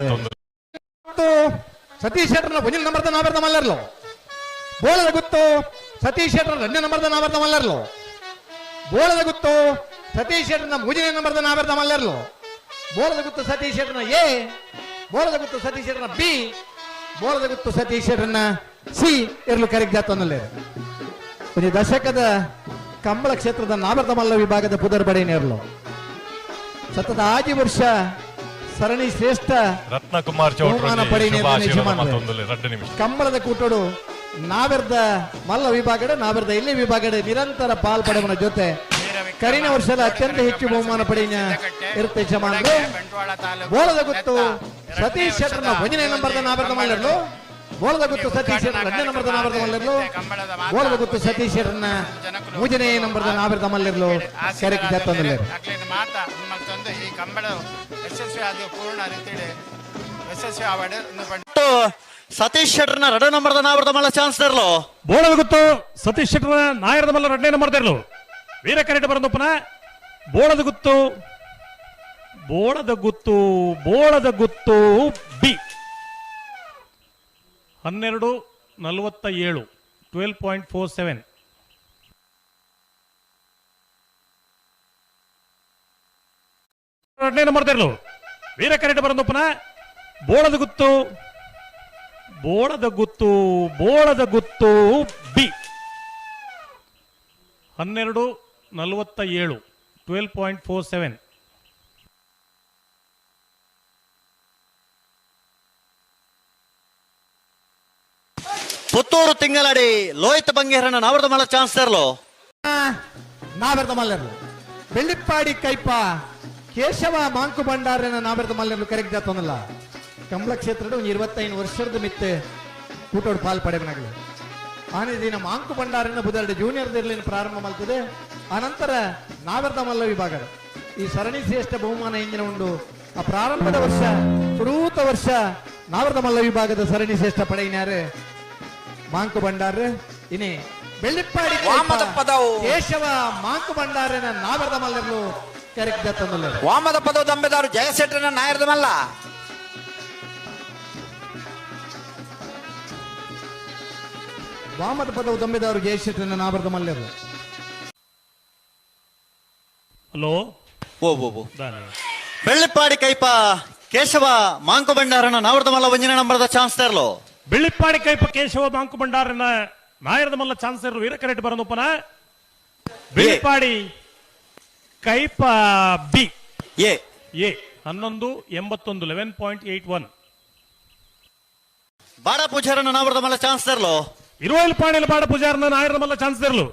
ಮತ್ತು ಸತೀಶ್ ಶೆಟ್ಟರ್ನ ಒಂಜಿನ ನಂಬರ್ದ ನಾವರ್ದ ಮಲ್ಲರ್ಲು. ಬೋಳದ ಗುತ್ತು, ಸತೀಶ್ ಶೆಟ್ಟರ್ రెండో ನಂಬರ್ದ ನಾವರ್ದ ಮಲ್ಲರ್ಲು. ಬೋಳದ ಗುತ್ತು, ಸತೀಶ್ ಶೆಟ್ಟರ್ನ ಮೂಜನೇ ನಂಬರ್ದ ನಾವರ್ದ ಮಲ್ಲರ್ಲು. ಬೋಳದ ಗುತ್ತು, ಸತೀಶ್ ಶೆಟ್ಟರ್ನ ಎ, ಬೋಳದ ಗುತ್ತು, ಸತೀಶ್ ಶೆಟ್ಟರ್ನ ಬಿ, ಬೋಳದ ಗುತ್ತು, ಸತೀಶ್ ಶೆಟ್ಟರ್ನ ಸಿ, ಇರಲು ಕರೆಕ್ಟ್ ಜಾತವನ್ನಲ್ಲೇ ಒಂದು ದಶಕದ ಕಂಬಳ ಕ್ಷೇತ್ರದ ನಾಬರ್ದ ಮಲ್ಲ ವಿಭಾಗದ ಪುದರ್ ಬಡೇನೇರ್ಲು ಸತತ ಆಜಿ ವರ್ಷ ಸರಣಿ ಶ್ರೇಷ್ಠ ರತ್ನಕುಮಾರ್ ಎರಡು ನಿಮಿಷ. ಕಂಬಳದ ಕೂಟಡು ನಾವೆರ್ದ ಮಲ್ಲ ವಿಭಾಗಡ ನಾವೆರ್ದ ಇಲ್ಲಿ ವಿಭಾಗಡ ನಿರಂತರ ಪಾಲ್ಪಡೆವನ ಜೊತೆ ಕರಿನ ವರ್ಷದ ಅತ್ಯಂತ ಹೆಚ್ಚು ಬಹುಮಾನ ಪಡೆಯ ಇರುತ್ತೆ ಯಜಮಾನರು. ಬೋಳದ ಗುತ್ತು ಸತೀಶ್ ಶೆಟ್ಟರ್ನ ಒಂದನೇ ನಂಬರ್ದ ನಾವೆರ್ದ ಮಲ್ಲರ್ಲು ಬೋಳದ ಗುತ್ತು ಸತೀಶ್ ಶೆಟ್ಟರ್ ಎರಡನೇ ನಂಬರ್ದ ನಾವೆರ್ದ ಮಲ್ಲರ್ಲು ಬೋಳದ ಗುತ್ತು ಸತೀಶ್ ಶೆಟ್ಟರ್ನ ಮೂಜನೇ ನಂಬರ್ದ ನಾವೆರ್ದ ಮಲ್ಲರ್ಲು ಕರೆಕ್ಟ್ ಜಾತಂದ್ರೆ ಅಕ್ಲಿನ ಈ ಕಂಬಳ ಯಶಸ್ವಿ ಆದ ಪೂರ್ಣ ರೀತಿಯಲ್ಲಿ ಯಶಸ್ವಿ ಆವಾರ್ಡ್ ಸತೀಶ್ ಶೆಟ್ಟರ್ನ ರಡ ನಂಬರ್ದ ನಾವರ್ದ ಮಲ್ಲ ಚಾನ್ಸ್ ಇರ್ಲೋ ಬೋಳದ ಗುತ್ತು ಸತೀಶ್ ಶೆಟ್ಟರ್ನ ನಾಯರದ ಮಲ್ಲ ಎರಡನೇ ನಂಬರ್ ತೆರಲು. ವೀರ ಬರೋದು ಬರೋದಪ್ಪನ ಬೋಳದ ಗುತ್ತು ಬೋಳದ ಗುತ್ತು ಬೋಳದ ಗುತ್ತು ಬಿ. ಹನ್ನೆರಡು ನಲವತ್ತ ಏಳು ಟ್ವೆಲ್ ಪಾಯಿಂಟ್ ಫೋರ್ ಸೆವೆನ್ ಎರಡನೇ ನಂಬರ್ ತೆರಲು ವೀರ ಕರೆಕ್ಟ್ ಬರೋದಪ್ಪನ ಬೋಳದ ಗುತ್ತು ಬೋಳದ ಗುತ್ತು ಬೋಳದ ಗುತ್ತು ಬಿ. ಹನ್ನೆರಡು ನಲವತ್ತ ಏಳು twelve point four seven Puttur Thingaladi Lohitha ಬಂಗೇರನ್ನ ನಾವರ್ದ ಮಾಡೋ ಚಾನ್ಸ್ ತರಲು? ನಾವೆರ್ದ ಮಲ್ಲರ್ಲು ಬೆಳ್ಳಿಪ್ಪಾಡಿ ಕೈಪ. ಕೇಶವ ಮಾಂಕು ಭಂಡಾರನ ನಾವೆರದ ಮಲ್ಲರ್ಲು ಕರೆಕ್ಟ್ ಆತನಲ್ಲ ಕಮಲ ಕ್ಷೇತ್ರದ ಒಂದು ಇರುವತ್ತೈದು ವರ್ಷದ ಮಿತ್ತೆ. ಕೂಟೋಡ್ ಪಾಲ್ ಪಡೆಬನಾಗಲಿ ಆನೆ ದಿನ ಮಾಂಕು ಭಂಡಾರನ ಬುಧರ್ಡ್ ಜೂನಿಯರ್ ದಿರ್ಲಿನ ಪ್ರಾರಂಭ ಮಾಡ್ತದೆ. ಅನಂತರ ನಾವೆರದ ಮಲ್ಲ ವಿಭಾಗ. ಈ ಸರಣಿ ಶ್ರೇಷ್ಠ ಬಹುಮಾನ ಇಂದಿನ ಉಂಡು. ಆ ಪ್ರಾರಂಭದ ವರ್ಷ ಸುರೂತ ವರ್ಷ ನಾವರದ ಮಲ್ಲ ವಿಭಾಗದ ಸರಣಿ ಶ್ರೇಷ್ಠ ಪಡೆಯಿನಾರೆ ಮಾಂಕು ಭಂಡಾರ. ಇನಿ ಬೆಳ್ಳಿಪ್ಪಾಡಿ. ಕೇಶವ ಮಾಂಕು ಭಂಡಾರನ ನಾವರ್ದ ಮಲ್ಲರ್ಲು ವಾಮದ ಪದವು ದಂಬೆದಾರು ಜಯಶೆಟ್ಟನ ನಾಯರದ ಮಲ್ಲ ವಾಮದ ಪದವು ದಮ್ಮೆದವರು ಜಯಶೆಟ್ಟನ ನಾಬರ್ದ ಮಲ್ಲರು ಹಲೋ? ಓ ಓ ಓ. ಬೆಳ್ಳಿಪ್ಪಾಡಿ ಕೈಪ ಕೇಶವ ಮಾಂಕು ಭಂಡಾರನ ನಾವರ್ದ ಮಲ್ಲ ಒಂಜಿನ ನಂಬರ್ದ ಚಾನ್ಸ್ ತರಲು. ಬೆಳ್ಳಿಪ್ಪಾಡಿ ಕೈಪ ಕೇಶವ ಮಾಂಕು ಭಂಡಾರನ ನಾಯರದ ಮಲ್ಲ ಚಾನ್ಸರ್ ವೀರ ಕರೆಕ್ಟ್ ಬರೋದಪ್ಪನ ಬೆಳ್ಳಿಪ್ಪಾಡಿ ಕೈಪ ಬಿ. ಎ. ಎ. ಹನ್ನೊಂದು ಎಂಬತ್ತೊಂದು ಲೆವೆನ್ ಪಾಯಿಂಟ್ ಏಟ್ ಒನ್ ಬಾಡ ಪೂಜಾರನ ನಾವರ್ದ ಮಲ್ಲ ಚಾನ್ಸ್ ತರ್ಲು. ಇರುವೈಲು ಪಾಣಿಲ ಬಾಡ ಪೂಜಾರನ ನಾಯರದ ಮಲ್ಲ ಚಾನ್ಸ್ ತೆರಲು.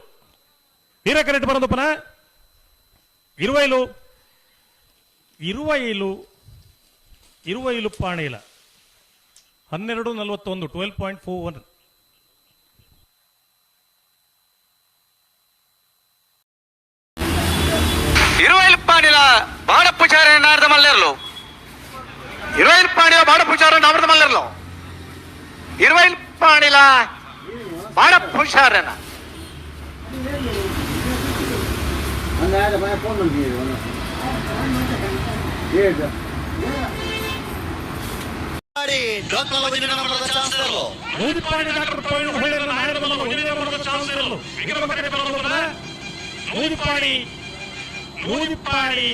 ವೀರ ಕರೆಕ್ಟ್ ಬರೋದಪ್ಪನ ಇರುವೈಲು ಇರುವ ಇಲು. ಪಾಣಿಲ ಹನ್ನೆರಡು ನಲವತ್ತೊಂದು ಟ್ವೆಲ್ ಪಾಯಿಂಟ್ ಫೋರ್ ಒನ್ ಇರುವೈಲ್ಪಾಡಿಲ ಬಾಡ ಪೂಜಾರ ನಾರದ ಮಲ್ಲೆರ್ಲು ಇರುವೈಲ್ಪಾಡಿಲ ಬಾಡ ಪೂಜಾರ ನಾರದ ಮಲ್ಲೆರ್ಲು ಇರುವೈಲ್ಪಾಡಿಲ ಬಾಡ ಪೂಜಾರನ ಡಾಕ್ಟರ್ ಒಂಜಿನ ನಂಬರ್ದ ಚಾನ್ಸ್ ತರ್ಲು ನೂದಿಪಾಡಿ ಡಾಕ್ಟರ್ ಪ್ರವೀಣ್ ಹೊಳ್ಳೆರ ನಾಯರದ ಮಲ್ಲ ಒಂದೇ ನಂಬರದ ಚಾನ್ಸ್ ತೆರಲು ವಿಕ್ರಮ ಕರೆಕ್ಟ್ ಬರೋದಪ್ಪನ ನೂದಿಪಾಡಿ ನೂದಿಪಾಡಿ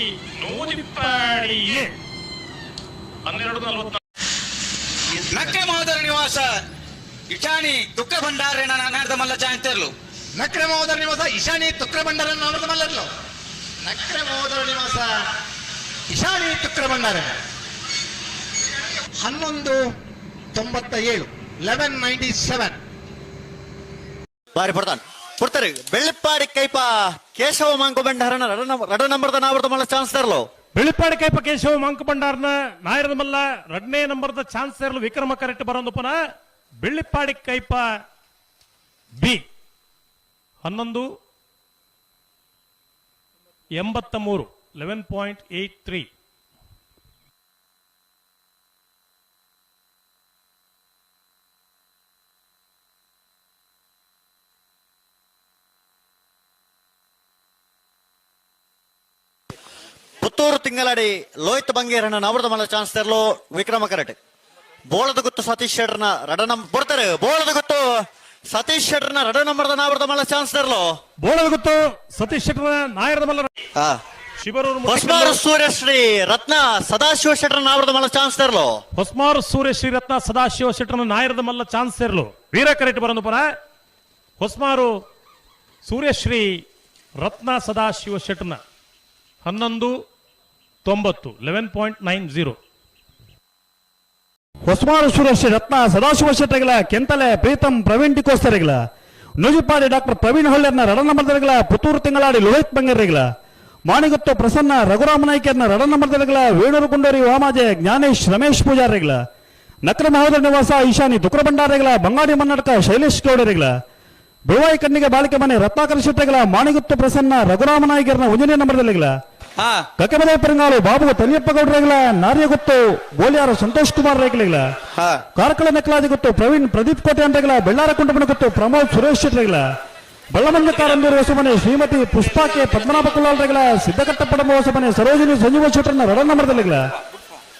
ಎ ಹನ್ನೆರಡು ನಲವತ್ತ ನಕ್ಕೆ ಮಹೋದರ ನಿವಾಸ. ಇಚಾನಿ ದುಃಖ ಭಂಡಾರ ನಾರದ ಮಲ್ಲ ಅಂತಿರ್ಲು. ನಕ್ರೆ ಮಹೋದರ ನಿವಾಸ ಇಶಾನಿ ತುಕ್ರ ಭಂಡಾರ ನಾವರ್ದ ಮಲ್ಲರ್ಲು ನಕ್ರೆ ಮಹೋದರ ನಿವಾಸ ಇಶಾನಿ ತುಕ್ರ ಭಂಡಾರ. ಹನ್ನೊಂದು ತೊಂಬತ್ತ ಏಳು ಲೆವೆನ್ ನೈಂಟಿ ಸೆವೆನ್ ಬಾರಿ ಪಡ್ತಾನೆ ಕೊಡ್ತಾರೆ. ಬೆಳ್ಳಿಪ್ಪಾಡಿ ಕೈಪ ಕೇಶವ ಭಂಡಾರನ ರಡ ನಂಬರ್ದ ನಾವರ್ದ ಮಲ್ಲ ಚಾನ್ಸ್ ತರಲು ಬೆಳ್ಳಿಪಾಡಿ ಕೈಪ ಕೇಶವ ಮಂಕ ಭಂಡಾರನ ನಾಯರದ ಮಲ್ಲ ಎರಡನೇ ನಂಬರ್ದ ಚಾನ್ಸ್ ತರಲು ವಿಕ್ರಮ ಕರೆಕ್ಟ್ ಬರೋದಪ್ಪನ ಬೆಳ್ಳಿಪ್ಪಾಡಿ ಕೈಪ ಬಿ. ಹನ್ನೊಂದು ಎಂಬತ್ತ ಮೂರು eleven point eight three Puttur Thingaladi Lohith ಬಂಗೇರಣ್ಣ ನವರದ ಮಲ ಚಾನ್ಸ್ ತೆರಲು ವಿಕ್ರಮ ಕರಟೆ. ಬೋಳದ ಗುತ್ತು ಸತೀಶ್ ಶೆಡ್ರನ ರಡ ನಂ ಬರ್ತಾರೆ. ಬೋಳದ ಗುತ್ತು ಸತೀಶ್ ಶೆಡ್ರನ ರಡ ನಂಬರ್ದ ನಾವರದ ಮಲ್ಲ ಚಾನ್ಸ್ ತೆರಲು. ಬೋಳದ ಗುತ್ತು ಸತೀಶ್ ಶೆಟ್ಟರ ನಾಯರದ ಮಲ್ಲ ಹಾ. ಶಿಬರೂರು ಹೊಸಮಾರು ಸೂರ್ಯಶ್ರೀ ರತ್ನ ಸದಾಶಿವ ಶೆಟ್ರ ನಾವರದ ಮಲ್ಲ ಚಾನ್ಸ್ ತೆರಲು. ಹೊಸ್ಮಾರು ಸೂರ್ಯಶ್ರೀ ಶ್ರೀರತ್ನ ಸದಾಶಿವ ಶೆಟ್ಟರನ ನಾಯರದ ಮಲ್ಲ ಚಾನ್ಸ್ ತರಲು. ವೀರ ಕರೆಟ್ ಬರೋದು ಪರ. ಹೊಸ್ಮಾರು ಸೂರ್ಯಶ್ರೀ ರತ್ನ ಸದಾಶಿವ ಶೆಟ್ರನ ಹನ್ನೊಂದು ತೊಂಬತ್ತು eleven point nine zero Hosamaru Suresh Ratna Sadashiva ಶೆಟ್ಟರಿಗಳ ಕೆಂತಲೆ ಪ್ರೀತಂ ಪ್ರವೀಣ್ ಟಿಕೋಸ್ತರಿಗಳ ನುಜಿಪಾಡಿ ಡಾಕ್ಟರ್ ಪ್ರವೀಣ್ ಹೊಳ್ಳೆರ್ನ ರಡನಂಬರ್ದರಿಗಳ ಪುತ್ತೂರು ತಿಂಗಳಾಡಿ ಲೋಹಿತ್ ಬಂಗರಿಗಳ, ಮಾಣಿಗುತ್ತು ಪ್ರಸನ್ನ ರಘುರಾಮ ನಾಯ್ಕರ್ನ ರಡನಂಬರ್ದರಿಗಳ ವೇಣೂರು ಕುಂಡೂರಿ ವಾಮಾಜೆ ಜ್ಞಾನೇಶ್ ರಮೇಶ್ ಪೂಜಾರಿಗಳ ನಕ್ರ ಮಹೋದರ ನಿವಾಸ ಈಶಾನಿ ದುಕ್ರ ಭಂಡಾರಿಗಳ ಬಂಗಾಡಿ ಮನ್ನಡಕ ಶೈಲೇಶ್ ಗೌಡರಿಗಳ ಬಿವಾಯಿ ಕಣ್ಣಿಗೆ ಬಾಳಿಕೆ ಮನೆ ರತ್ನಾಕರ ಶೆಟ್ಟರಿಗಳ ಮಾಣಿಗುತ್ತು ಪ್ರಸನ್ನ ರಘುರಾಮ ನಾಯ್ಕರ್ನ ಉಂಜನೇ ನಂಬರ್ದಲ್ಲಿಗಳ ಹಾ. ಕಕ್ಕಮಲೆ ಪೆರಂಗಾಲು ಬಾಬು ತಲಿಯಪ್ಪ ಗೌಡ್ರೇಗಳ ನಾರ್ಯಗುತ್ತು ಗೋಲಿಯಾರ ಸಂತೋಷ್ ಕುಮಾರ್ ರೇಗ್ಲಿಗ್ಲ ಕಾರ್ಕಳ ನಕಲಾದಿ ಗೊತ್ತು ಪ್ರವೀಣ್ ಪ್ರದೀಪ್ ಕೋಟೆ ಅಂತೆಗಳ ಬೆಳ್ಳಾರ ಕುಂಟಮನ ಗೊತ್ತು ಪ್ರಮೋದ್ ಸುರೇಶ್ ಶೆಟ್ರಿಗ್ಲ ಬಳ್ಳಮಂಗ ಕಾರಂದೂರು ಹೊಸಮನೆ ಶ್ರೀಮತಿ ಪುಷ್ಪಾಕೆ ಪದ್ಮನಾಭ ಸಿದ್ಧಕಟ್ಟ ಸಿದ್ದಕಟ್ಟಪಡಮ ಹೊಸಮನೆ ಸರೋಜಿನಿ ಸಂಜೀವ ಶೆಟ್ಟರ್ನ ರಡನಂಬರದಲ್ಲಿಗಳ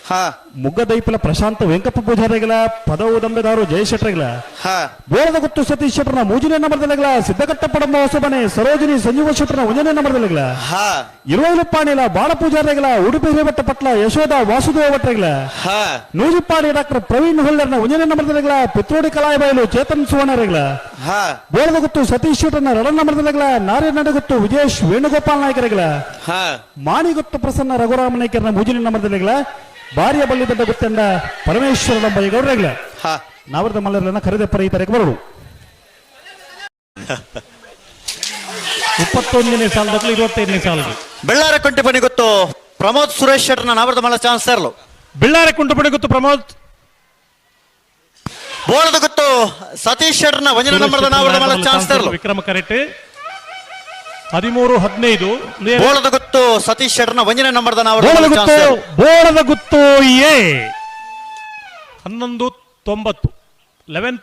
ಹಾ. ಮುಗ್ಗದೈಪಲ ಪ್ರಶಾಂತ್ ವೆಂಕಪ್ಪ ಪೂಜಾರಿಗಳ ಪದವು ದಂಬೆದಾರು ಜಯಶೆಟ್ರಿಗಳ ಹಾ. ಬೋಳದ ಗುತ್ತು ಸತೀಶ್ ಶೆಟ್ಟರ್ನ ಮೂಜನೇ ನಂಬರ್ದಲ್ಲಿಗಳ ಸಿದ್ದಕಟ್ಟಪಡಮ ಹೊಸಮನೆ ಸರೋಜಿನಿ ಸಂಜೀವ ಶೆಟ್ಟರ್ನ ಒಂದನೇ ನಂಬರ್ದಲ್ಲಿಗಳ ಹಾ. ಇರುವೈಲುಪ್ಪಾಣಿಲ ಬಾಳ ಪೂಜಾರಿಗಳ ಉಡುಪಿ ಹಿರೇಬೆಟ್ಟ ಪಟ್ಲ ಯಶೋಧ ವಾಸುದೇವ ಭಟ್ರಿಗಳ ಹಾ. ನೂಜಿಪ್ಪಾಡಿ ಡಾಕ್ಟರ್ ಪ್ರವೀಣ್ ಹೊಳ್ಳರ್ನ ಒಂದನೇ ನಂಬರ್ದಲ್ಲಿಗಳ ಪಿತ್ರೋಡಿ ಕಲಾಯಬಯಲು ಚೇತನ್ ಸುವರ್ಣರಿಗಳ ಹಾ. ಬೋಳದ ಗುತ್ತು ಸತೀಶ್ ಶೆಟ್ಟರ್ನ ರಡ ನಂಬರ್ದಲ್ಲಿಗಳ ನಾರಿ ನಡಗುತ್ತು ವಿಜೇಶ್ ವೇಣುಗೋಪಾಲ್ ನಾಯಕರಿಗಳ ಹಾ. ಮಾಣಿಗುತ್ತು ಪ್ರಸನ್ನ ರಘುರಾಮ ನಾಯ್ಕರ್ನ ಮೂಜನೇ ನಂಬರ್ದಲ್ಲಿಗಳ ಬಾರಿಯ ಬಲ್ಲಿ ಬಂದ ಗುತ್ತಂಡ ಪರಮೇಶ್ವರ ಗೌಡ್ರಗಳ ಹಾ. ನಾವರದ ಮಲ್ಲರನ್ನ ಕರೆದ ಈ ತರಕ್ಕೆ ಬರೋದು ಇಪ್ಪತ್ತೊಂದನೇ ಸಾಲದಲ್ಲಿ ಇರುವತ್ತೈದನೇ ಸಾಲ ಬೆಳ್ಳಾರ ಕುಂಟೆ ಬನಿ ಗೊತ್ತು ಪ್ರಮೋದ್ ಸುರೇಶ್ ಶೆಟ್ಟರ್ನ ನಾವರದ ಮಲ್ಲ ಚಾನ್ಸ್ ತೆರಲು ಬೆಳ್ಳಾರೆ ಕುಂಟುಪಡಿ ಗೊತ್ತು ಪ್ರಮೋದ್? ಬೋಳದ ಗೊತ್ತು. ಸತೀಶ್ ಶೆಟ್ಟರ್ನ ವಂಜನ ನಂಬರ್ದ ನಾವರದ ಮಲ್ಲ ಚಾನ್ಸ್ ಇರಲು ವಿಕ್ರಮ ಕರೆಕ್ಟ್ ಹದಿಮೂರು ಹದಿನೈದು ಬೋಳದ ಗುತ್ತು ಸತೀಶ್ ಶೆಟ್ಟರ್ನ ಒಂದನೇ ನಂಬರ್ದ ನಾವು ಬೋಳದ ಗುತ್ತು ಬೋಳದ ಗುತ್ತು ಎ. ಹನ್ನೊಂದು ತೊಂಬತ್ತು. ಲೆವೆನ್